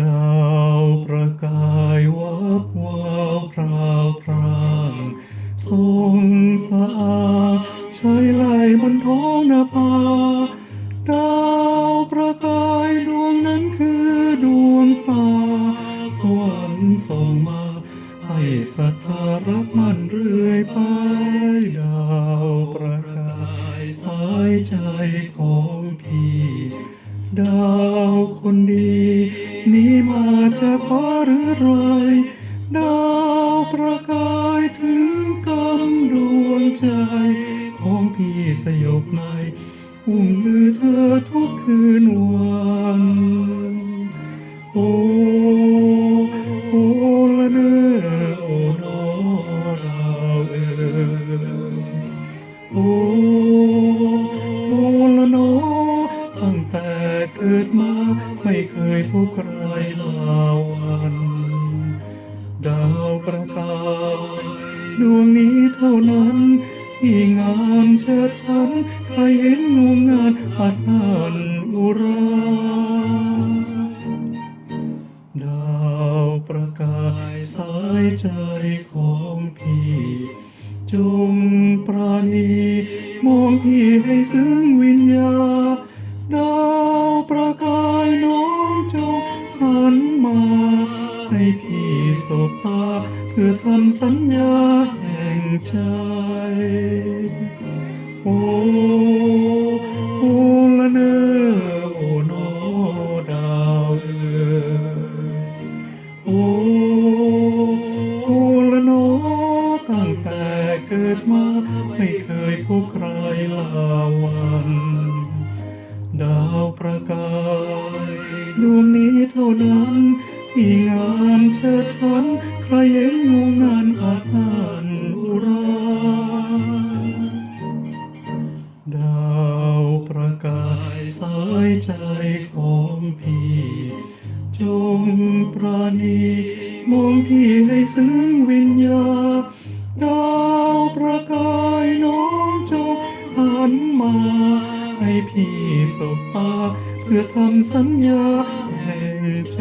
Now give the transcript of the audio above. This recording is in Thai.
ดาวประกายวับวาวพราวพรางทรงสะอาด ใช้ไหลบนท้องนาภาดาวประกายดวงนั้นคือดวงตาสวรรค์ส่องมา ให้ศรัทธารักมันเรื่อยไป ดาวประกายสายใจของพี่ ดาวคนดี นี้มาจากฟ้าหรือไรดาวประกายถึงกำดวงใจ สยบในอุ้มมือเธอทุกคืนวันโอ้โอ้ละเนอโอ้นอดาเอ๋ยโอ้โอ้ละนอตั้งแต่เกิดมาไม่เคยพบใครลาวันดาวประกายดวงนี้เท่านั้น ที่งามเชิดชันใครเห็นงงงานอาถรรพ์อุรา ดาวประกายสายใจของพี่ จงปราณีมองพี่ให้ซึ้งวิญญา ดาวประกายน้องจงหันมาให้พี่ สบตาเพื่อทำสัญญาแห่งใจ โอ้โอ้ละเนอโอ้นอดาวเอ๋ยโอ้โอ้ละนอตั้งแต่เกิดมาไม่เคยพบใครลาวัน ดาวประกาย ใครเห็นงงงานอาถรรพ์อุราดาวประกายสายใจของพี่ จงปราณีมองพี่ให้ซึ้งวิญญาดาวประกายน้องจงหันมา ให้พี่สบตาเพื่อทำสัญญาแห่งใจ